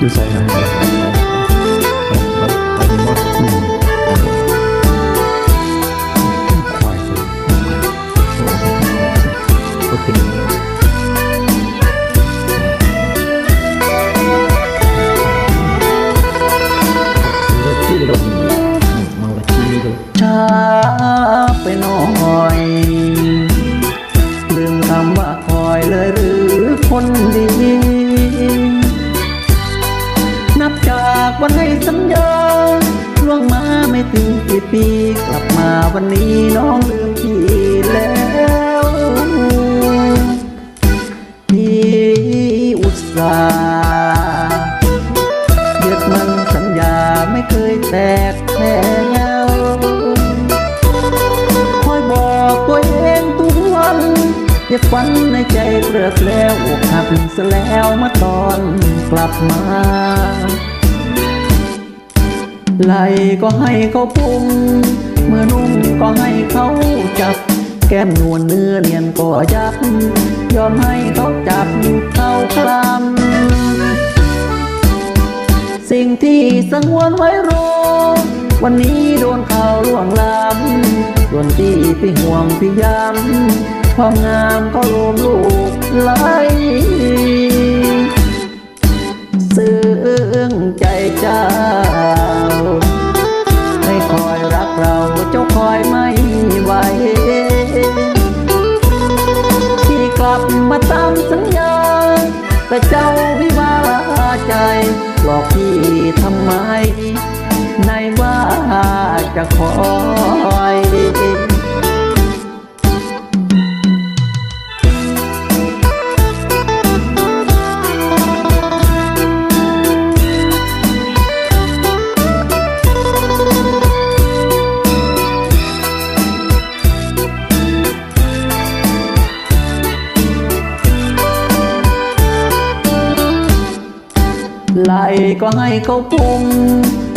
อยู่ใส่ครับช้าไปหน่อยลืมคำว่าคอยเลยหรือคนดี วันให้สัญญาล่วงมาไม่ถึงกี่ปี กลับมาวันนี้น้องลืมพี่แล้วพี่อุตส่าห์ยึดมันสัญญาไม่เคยแตกแถวคอยบอกตัวเองทุกวันอย่าฝันในใจเกลือกแล้วอกหักซะแล้วมื่อตอนกลับมา ไหลก็ให้เขาปุ่มเมื่อนุ่มก็ให้เขาจับ แก้มนวลเนื้อเนียนก็ยับ ยอมให้เขาจับเขาคลำสิ่งที่สังวนไว้รอวันนี้โดนเขาล่วงล้ำส่วนที่พี่ห่วงพี่ยำความงามก็รวมลูกไหลซึ้งใจจ้า เจ้าวิวาใจหลอกพี่ทำไมในว่าจะคอย ก็ให้เขาปุ่ม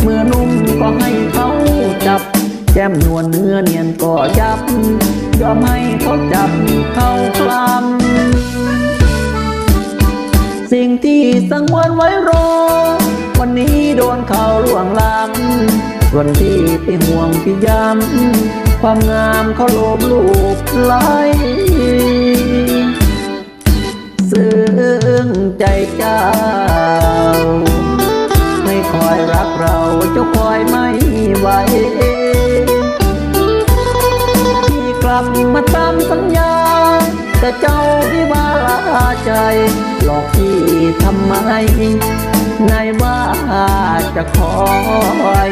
เมื่อนุ่มก็ให้เขาจับ แก้มนวลเนื้อเนียนก็ยับ ยอมให้เขาจับเขาคลำสิ่งที่สังวนไว้รอ วันนี้โดนเขาล่วงล้ำวันที่พี่ห่วงพี่ยำความงามเขาโลบลูกไหลซึ้งใจจ้าาวิวาลาใจ หลอกพี่ทำไมในว่าจะคอย